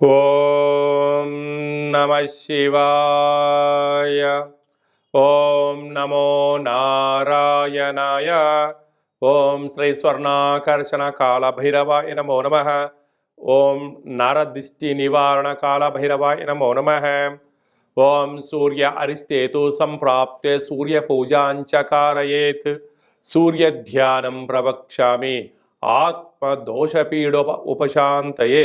ఓం నమ శివాయ ఓం నమో నారాయణాయ ఓం శ్రీ స్వర్ణాకర్షణ కాళభైరవాయ నమో నమ ఓం నరదిష్టి నివారణ కాళభైరవాయ నమో నమ ఓం సూర్య అరిష్టేతు సంప్రాప్తే సూర్యపూజాంచ కారయేత్ సూర్యధ్యానం ప్రవక్ష్యామి ఆత్మదోషపీడోప ఉపశాంతయే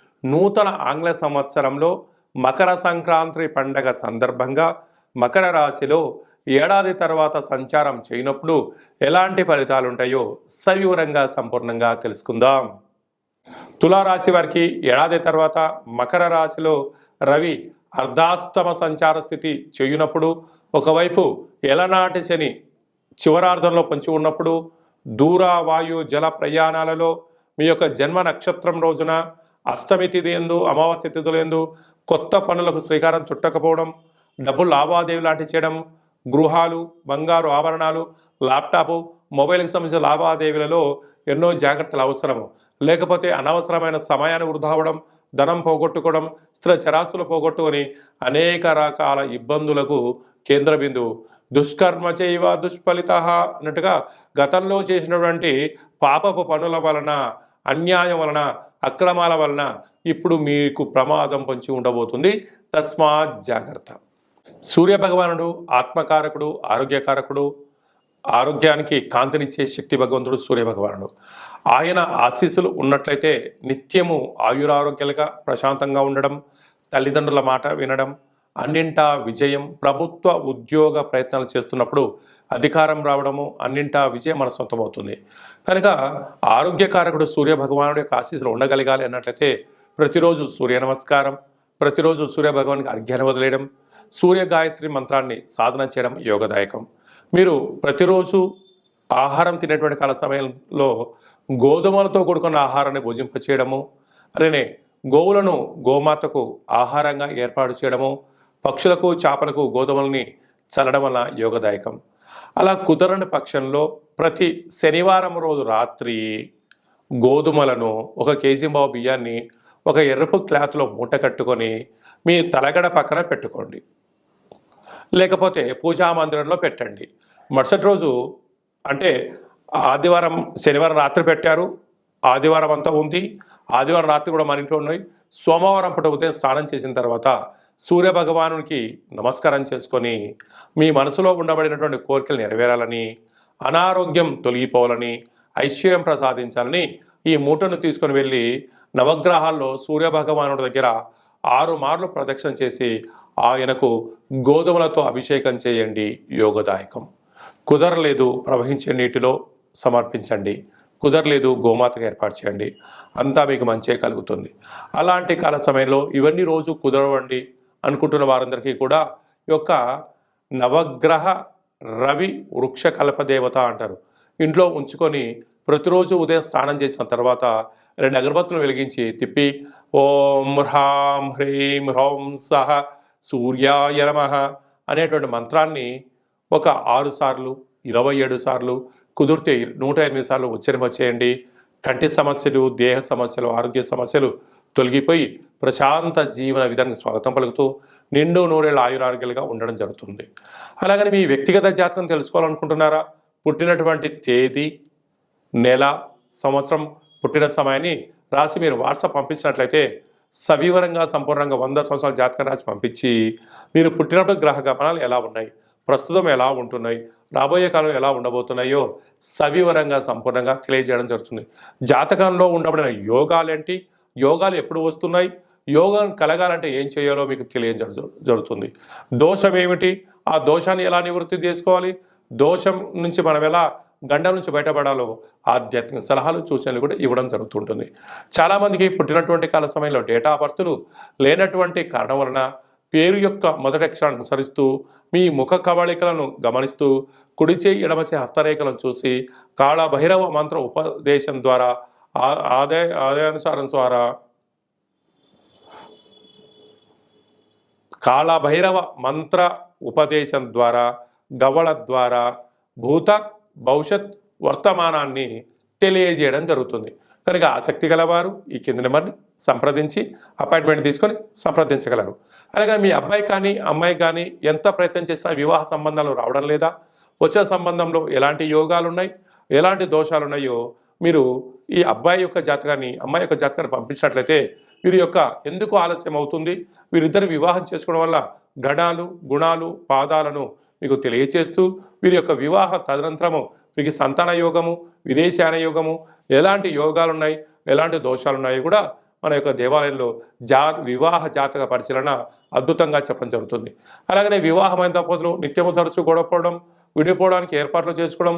నూతన ఆంగ్ల సంవత్సరంలో మకర సంక్రాంతి పండగ సందర్భంగా మకర రాశిలో ఏడాది తర్వాత సంచారం చేయనప్పుడు ఎలాంటి ఫలితాలు ఉంటాయో సవివరంగా సంపూర్ణంగా తెలుసుకుందాం. తులారాశి వారికి ఏడాది తర్వాత మకర రాశిలో రవి అర్ధాస్తమ సంచార స్థితి చేయునప్పుడు ఒకవైపు ఎలనాటి శని చివరార్ధంలో పొంచి ఉన్నప్పుడు దూర వాయు జల ప్రయాణాలలో మీ యొక్క జన్మ నక్షత్రం రోజున అష్టమి తిథి ఎందు అమావాస్య తిథులు ఎందు కొత్త పనులకు శ్రీకారం చుట్టకపోవడం డబ్బు లావాదేవీ లాంటి చేయడం గృహాలు బంగారు ఆభరణాలు ల్యాప్టాప్ మొబైల్కి సంబంధించిన లావాదేవీలలో ఎన్నో జాగ్రత్తలు అవసరము. లేకపోతే అనవసరమైన సమయాన్ని వృధావడం ధనం పోగొట్టుకోవడం స్థిర చరాస్తులు పోగొట్టుకొని అనేక రకాల ఇబ్బందులకు కేంద్ర బిందువు దుష్కర్మ చేయవ దుష్ఫలిత అన్నట్టుగా గతంలో చేసినటువంటి పాపపు పనుల వలన అన్యాయం వలన అక్రమాల వలన ఇప్పుడు మీకు ప్రమాదం పొంచి ఉండబోతుంది. తస్మాత్ జాగ్రత్త. సూర్య భగవానుడు ఆత్మకారకుడు ఆరోగ్యకారకుడు ఆరోగ్యానికి కాంతినిచ్చే శక్తి భగవంతుడు సూర్య భగవానుడు ఆయన ఆశీస్సులు ఉన్నట్లయితే నిత్యము ఆయురారోగ్యాలుగా ప్రశాంతంగా ఉండడం తల్లిదండ్రుల మాట వినడం అన్నింటా విజయం ప్రభుత్వ ఉద్యోగ ప్రయత్నాలు చేస్తున్నప్పుడు అధికారం రావడము అన్నింటా విజయం మన సొంతమవుతుంది. కనుక ఆరోగ్యకారకుడు సూర్య భగవానుడి యొక్క ఆశీస్సులు ఉండగలగాలి అన్నట్లయితే ప్రతిరోజు సూర్య నమస్కారం ప్రతిరోజు సూర్య భగవానికి అర్ఘ్యాన్ని వదిలేయడం సూర్య గాయత్రి మంత్రాన్ని సాధన చేయడం యోగదాయకం. మీరు ప్రతిరోజు ఆహారం తినేటువంటి కాల సమయంలో గోధుమలతో కూడుకున్న ఆహారాన్ని భుజింప చేయడము అలానే గోవులను గోమాతకు ఆహారంగా ఏర్పాటు చేయడము పక్షులకు చేపలకు గోధుమల్ని చల్లడం వల్ల యోగదాయకం. అలా కుదరని పక్షంలో ప్రతి శనివారం రోజు రాత్రి గోధుమలను ఒక కేజీ బావు బియ్యాన్ని ఒక ఎరుపు క్లాత్లో మూట కట్టుకొని మీ తలగడ పక్కన పెట్టుకోండి. లేకపోతే పూజా మందిరంలో పెట్టండి. మరుసటి రోజు అంటే ఆదివారం శనివారం రాత్రి పెట్టారు. ఆదివారం అంతా ఉంది. ఆదివారం రాత్రి కూడా మన ఇంట్లో ఉన్నాయి. సోమవారం పూట ఉదయం స్నానం చేసిన తర్వాత సూర్య భగవానునికి నమస్కారం చేసుకొని మీ మనసులో ఉండబడినటువంటి కోరికలు నెరవేరాలని అనారోగ్యం తొలగిపోవాలని ఐశ్వర్యం ప్రసాదించాలని ఈ మూటను తీసుకొని వెళ్ళి నవగ్రహాల్లో సూర్య భగవానుడి దగ్గర ఆరు మార్లు ప్రదక్షిణ చేసి ఆయనకు గోధుమలతో అభిషేకం చేయండి యోగదాయకం. కుదరలేదు ప్రవహించే నీటిలో సమర్పించండి. కుదరలేదు గోమాతగా ఏర్పాటు చేయండి. అంతా మీకు మంచే కలుగుతుంది. అలాంటి కాల సమయంలో ఇవన్నీ రోజు కుదరవండి. అనుకుంటున్న వారందరికీ కూడా ఈ యొక్క నవగ్రహ రవి వృక్ష కల్పదేవత అంటారు. ఇంట్లో ఉంచుకొని ప్రతిరోజు ఉదయం స్నానం చేసిన తర్వాత రెండు అగరబత్తులు వెలిగించి తిప్పి ఓం హ్రాం హ్రీం హ్రౌం సహ సూర్యాయ నమ అనేటువంటి మంత్రాన్ని ఒక ఆరు సార్లు ఇరవై ఏడు సార్లు కుదిరితే నూట ఎనిమిది సార్లు ఉచ్చరింప చేయండి కంటి సమస్యలు దేహ సమస్యలు ఆరోగ్య సమస్యలు తొలగిపోయి ప్రశాంత జీవన విధానికి స్వాగతం పలుకుతూ నిండు నూరేళ్ళ ఆయురారోగ్యాలుగా ఉండడం జరుగుతుంది. అలాగని మీ వ్యక్తిగత జాతకం తెలుసుకోవాలనుకుంటున్నారా? పుట్టినటువంటి తేదీ నెల సంవత్సరం పుట్టిన సమయాన్ని రాసి మీరు వాట్సాప్ పంపించినట్లయితే సవివరంగా సంపూర్ణంగా వంద సంవత్సరాల జాతకం రాసి పంపించి మీరు పుట్టినప్పుడు గ్రహ గమనాలు ఎలా ఉన్నాయి? ప్రస్తుతం ఎలా ఉంటున్నాయి? రాబోయే కాలం ఎలా ఉండబోతున్నాయో సవివరంగా సంపూర్ణంగా తెలియజేయడం జరుగుతుంది. జాతకంలో ఉండబడిన యోగాలేంటి? యోగాలు ఎప్పుడు వస్తున్నాయి? యోగం కలగాలంటే ఏం చేయాలో మీకు తెలియజేయడం జరుగుతుంది. దోషం ఏమిటి? ఆ దోషాన్ని ఎలా నివృత్తి చేసుకోవాలి? దోషం నుంచి మనం ఎలా గండం నుంచి బయటపడాలో ఆధ్యాత్మిక సలహాలు సూచనలు కూడా ఇవ్వడం జరుగుతుంటుంది. చాలామందికి పుట్టినటువంటి కాల సమయంలో డేటా బర్తులు లేనటువంటి కారణం వలన పేరు యొక్క మొదటి అక్షరాన్ని అనుసరిస్తూ మీ ముఖ కవళికలను గమనిస్తూ కుడిచే ఎడమచే హస్తరేఖలను చూసి కాళ బహిరవ మంత్ర ఉపదేశం ద్వారా ఆదాయ ఆదాయానుసారం ద్వారా కాళభైరవ మంత్ర ఉపదేశం ద్వారా గవళ ద్వారా భూత భవిష్యత్ వర్తమానాన్ని తెలియజేయడం జరుగుతుంది. కనుక ఆసక్తి గలవారు ఈ కింద నెంబర్ని సంప్రదించి అపాయింట్మెంట్ తీసుకొని సంప్రదించగలరు. అలాగే మీ అబ్బాయి కానీ అమ్మాయి కానీ ఎంత ప్రయత్నం చేసినా వివాహ సంబంధాలు రావడం లేదా వచ్చే సంబంధంలో ఎలాంటి యోగాలు ఉన్నాయి ఎలాంటి దోషాలు ఉన్నాయో మీరు ఈ అబ్బాయి యొక్క జాతకాన్ని అమ్మాయి యొక్క జాతకాన్ని పంపించినట్లయితే వీరి యొక్క ఎందుకు ఆలస్యం అవుతుంది? వీరిద్దరు వివాహం చేసుకోవడం వల్ల గణాలు గుణాలు పాదాలను మీకు తెలియచేస్తూ వీరి యొక్క వివాహ తదనంతరము వీరికి సంతాన యోగము విదేశాన యోగము ఎలాంటి యోగాలు ఉన్నాయి ఎలాంటి దోషాలు ఉన్నాయి కూడా మన యొక్క దేవాలయంలో జా వివాహ జాతక పరిశీలన అద్భుతంగా చెప్పడం జరుగుతుంది. అలాగనే వివాహమైన దంపతులు నిత్యము తరచూ గొడవపోవడం విడిపోవడానికి ఏర్పాట్లు చేసుకోవడం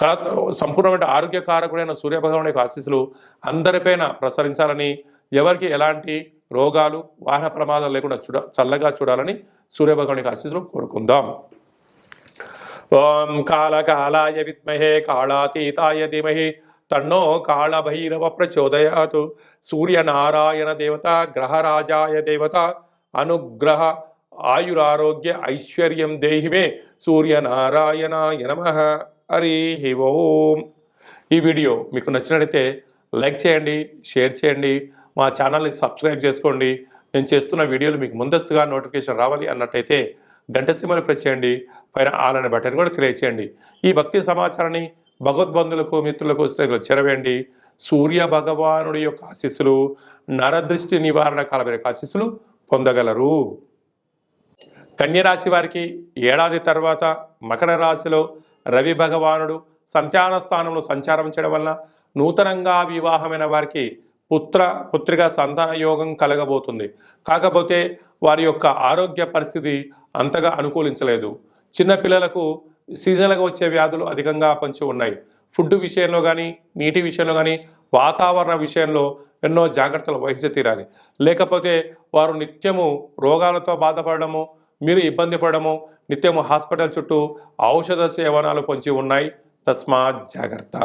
కళ సంపూర్ణమైన ఆరోగ్యకారకుడైన సూర్యభగవాన్ యొక్క ఆశీస్సులు అందరిపైన ప్రసరించాలని ఎవరికి ఎలాంటి రోగాలు వాహన ప్రమాదాలు లేకుండా చూడ చల్లగా చూడాలని సూర్యభగవాన్ యొక్క ఆశీస్సులు కోరుకుందాం. ఓం కాళకాళాయ విద్మహే కాళాతీతాయ ధీమహి తన్నో కాళభైరవ ప్రచోదయాతు. సూర్యనారాయణ దేవత గ్రహరాజాయ దేవత అనుగ్రహ ఆయురారోగ్య ఐశ్వర్యం దేహిమే. సూర్యనారాయణాయ నమ. హరి ఓం. ఈ వీడియో మీకు నచ్చినట్లయితే లైక్ చేయండి షేర్ చేయండి మా ఛానల్ని సబ్స్క్రైబ్ చేసుకోండి. నేను చేస్తున్న వీడియోలు మీకు ముందస్తుగా నోటిఫికేషన్ రావాలి అన్నట్టయితే గంట సింబల్ ప్రెస్ చేయండి పైన ఆల్ అనే బటన్ కూడా తెలియచేయండి. ఈ భక్తి సమాచారాన్ని భగవద్బంధులకు మిత్రులకు స్నేహితులు చెరవేయండి. సూర్య భగవానుడి యొక్క ఆశీస్సులు నరదృష్టి నివారణ కాలమైన ఆశీస్సులు పొందగలరు. కన్యరాశి వారికి ఏడాది తర్వాత మకర రాశిలో రవి భగవానుడు సంతాన స్థానంలో సంచారం చేయడం వలన నూతనంగా వివాహమైన వారికి పుత్ర పుత్రిక సంతాన యోగం కలగబోతుంది. కాకపోతే వారి యొక్క ఆరోగ్య పరిస్థితి అంతగా అనుకూలించలేదు. చిన్నపిల్లలకు సీజన్లకు వచ్చే వ్యాధులు అధికంగా పంచి ఉన్నాయి. ఫుడ్ విషయంలో కానీ నీటి విషయంలో కానీ వాతావరణ విషయంలో ఎన్నో జాగ్రత్తలు వహించి తీరాలి. లేకపోతే వారు నిత్యము రోగాలతో బాధపడము మీరు ఇబ్బంది పడము నిత్యము హాస్పిటల్ చుట్టూ ఔషధ సేవనాలు పొంచి ఉన్నాయి. తస్మాత్ జాగ్రత్త.